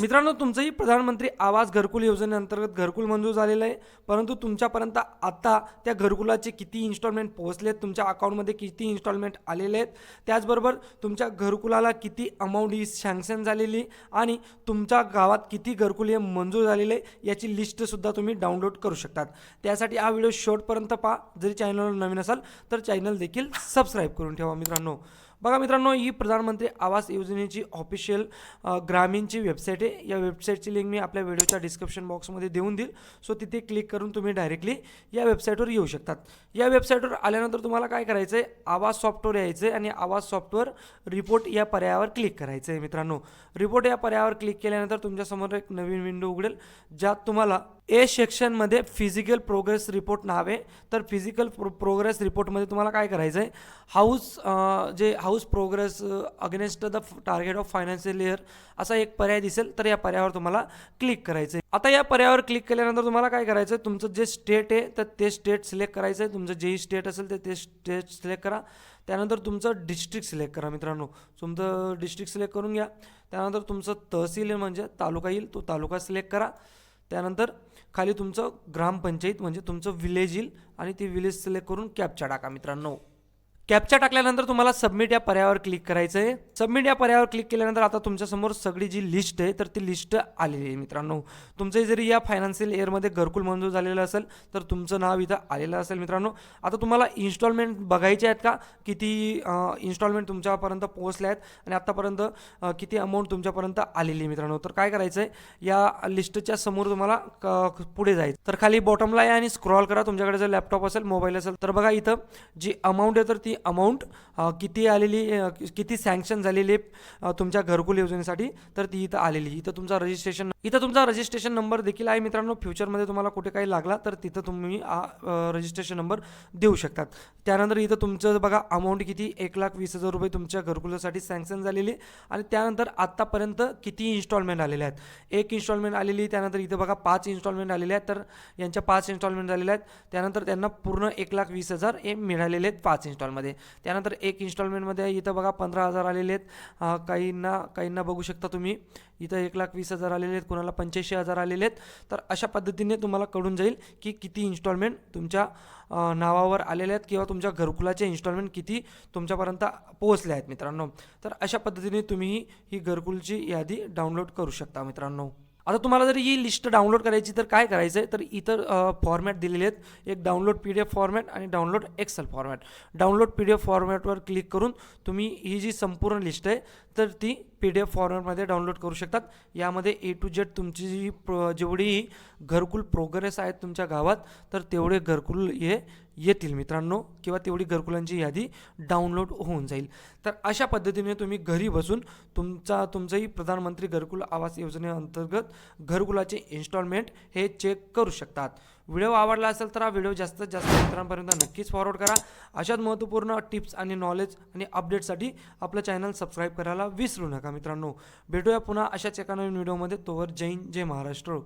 मित्रांनो तुमचंही प्रधानमंत्री आवास घरकुल योजनेअंतर्गत घरकुल मंजूर झालेलं आहे. परंतु तुमच्यापर्यंत आता त्या घरकुलाचे किती इन्स्टॉलमेंट पोहोचलेत तुमच्या अकाउंटमध्ये किती इन्स्टॉलमेंट आलेले आहेत त्याचबरोबर तुमच्या घरकुलाला किती अमाऊंट ही सँक्शन झालेली आणि तुमच्या गावात किती घरकुल हे मंजूर झालेले आहे याची लिस्टसुद्धा तुम्ही डाउनलोड करू शकतात. त्यासाठी हा व्हिडिओ शेवटपर्यंत पहा. जरी चॅनलवर नवीन असाल तर चॅनल देखील सबस्क्राईब करून ठेवा मित्रांनो. बघा मित्रांनो ही प्रधानमंत्री आवास योजनेची ऑफिशियल ग्रामीणची वेबसाईट आहे. या वेबसाईटची लिंक मी आपल्या व्हिडिओच्या डिस्क्रिप्शन बॉक्समध्ये देऊन देईल. सो तिथे क्लिक करून तुम्ही डायरेक्टली या वेबसाईटवर येऊ शकतात. या वेबसाईटवर आल्यानंतर तुम्हाला काय करायचं आहे आवाज सॉफ्टवेअर यायचं आहे आणि आवाज सॉफ्टवेअर रिपोर्ट या पर्यायावर क्लिक करायचं आहे मित्रांनो. रिपोर्ट या पर्यायावर क्लिक केल्यानंतर तुमच्यासमोर एक नवीन विंडो उघडेल ज्यात तुम्हाला ए सेक्शनमध्ये फिजिकल प्रोग्रेस रिपोर्ट नावे तर फिजिकल प्रो प्रोग्रेस रिपोर्टमध्ये तुम्हाला काय करायचं आहे हाऊस जे house progress against the target of financial year असा एक पर्याय दिसेल तर या पर्यायावर तुम्हाला क्लिक करायचं आहे आता या पर्यायावर क्लिक केल्यानंतर तुम्हाला काय करायचं आहे तुमचं जे स्टेट आहे तर ते स्टेट सिलेक्ट करायचं आहे तुमचं जेही स्टेट असेल तर ते स्टेट सिलेक्ट करा. त्यानंतर तुमचं डिस्ट्रिक्ट सिलेक्ट करा मित्रांनो. तुमचं डिस्ट्रिक्ट सिलेक्ट करून घ्या. त्यानंतर तुमचं तहसील आहे म्हणजे तालुका येईल तो तालुका सिलेक्ट करा. त्यानंतर खाली तुमचं ग्रामपंचायत म्हणजे तुमचं विलेज येईल आणि ती विलेज सिलेक्ट करून कॅपच्या टाका मित्रांनो. कॅप्चा टाकल्यानंतर तुम्हाला सबमिट या पर्यायावर क्लिक करायचं आहे सबमिट या पर्यायावर क्लिक केल्यानंतर आता तुमच्यासमोर सगळी जी लिस्ट आहे तर ती लिस्ट आलेली आहे मित्रांनो. तुमचं जरी या फायनान्शियल इयरमध्ये घरकुल मंजूर झालेलं असेल तर तुमचं नाव इथं आलेलं असेल मित्रांनो. आता तुम्हाला इन्स्टॉलमेंट बघायचे आहेत का? किती इन्स्टॉलमेंट तुमच्यापर्यंत पोहोचले आहेत आणि आत्तापर्यंत किती अमाऊंट तुमच्यापर्यंत आलेली आहे मित्रांनो? तर काय करायचं आहे या लिस्टच्या समोर तुम्हाला क- पुढे जायचं तर खाली बॉटमला या आणि स्क्रॉल करा. तुमच्याकडे जर लॅपटॉप असेल मोबाईल असेल तर बघा इथं जी अमाऊंट आहे तर ती अमाऊंट किती आलेली किती सँक्शन झालेली आहे तुमच्या घरकुल योजनेसाठी तर ती इथं आलेली. इथं तुमचा रजिस्ट्रेशन इथं तुमचा रजिस्ट्रेशन नंबर देखील आहे मित्रांनो. फ्युचरमध्ये तुम्हाला कुठे काही लागला तर तिथं तुम्ही रजिस्ट्रेशन नंबर देऊ शकतात. त्यानंतर इथं तुमचं बघा अमाऊंट किती? एक लाख वीस हजार रुपये तुमच्या घरकुलासाठी सँक्शन झालेली. आणि त्यानंतर आत्तापर्यंत किती इन्स्टॉलमेंट आलेल्या आहेत? एक इन्स्टॉलमेंट आलेली त्यानंतर इथं बघा पाच इन्स्टॉलमेंट आलेल्या आहेत. तर यांच्या पाच इन्स्टॉलमेंट झालेल्या आहेत. त्यानंतर त्यांना पूर्ण एक लाख वीस हजार हे मिळालेले आहेत पाच इन्स्टॉलमध्ये त्यानंतर एक इन्स्टॉलमेंटमध्ये इथं बघा पंधरा हजार आलेले आहेत. काहींना काहींना बघू शकता तुम्ही. इथं एक लाख वीस हजार आलेले आहेत. कोणाला पंच्याऐंशी हजार आलेले आहेत. तर अशा पद्धतीने तुम्हाला कळून जाईल की किती इन्स्टॉलमेंट तुमच्या नावावर आलेले आहेत किंवा तुमच्या घरकुलाचे इन्स्टॉलमेंट किती तुमच्यापर्यंत पोहोचले आहेत मित्रांनो. तर अशा पद्धतीने तुम्ही ही घरकुलची यादी डाउनलोड करू शकता मित्रांनो. आता तुम्हाला जर ही लिस्ट डाउनलोड करायची तर काय करायचं आहे तर इतर फॉर्मॅट दिलेले आहेत. एक download P D F format आणि download Excel format download P D F फॉर्मॅटवर click करून तुम्ही ही जी संपूर्ण लिस्ट आहे तर ती पी डी एफ फॉर्मॅटमध्ये डाउनलोड करू शकतात. यामध्ये ए टू जेड तुमची जी प्र जेवढी घरकुल प्रोग्रेस आहेत तुमच्या गावात तर तेवढे घरकुल हे येतील मित्रांनो किंवा तेवढी घरकुलांची यादी डाउनलोड होऊन जाईल. तर अशा पद्धतीने तुम्ही घरी बसून तुमचा तुमचंही प्रधानमंत्री घरकुल आवास योजनेअंतर्गत घरकुलाचे इन्स्टॉलमेंट हे चेक करू शकतात. व्हिडिओ आवडला असेल तर हा व्हिडिओ जास्तीत जास्त मित्रांपर्यंत नक्कीच फॉरवर्ड करा. अशाच महत्त्वपूर्ण टिप्स आणि नॉलेज आणि अपडेटसाठी आपलं चॅनल सबस्क्राईब करायला विसरू नका मित्रांनो. भेटूया पुन्हा अशाच एका नवीन व्हिडिओमध्ये तोवर जैन जय महाराष्ट्र.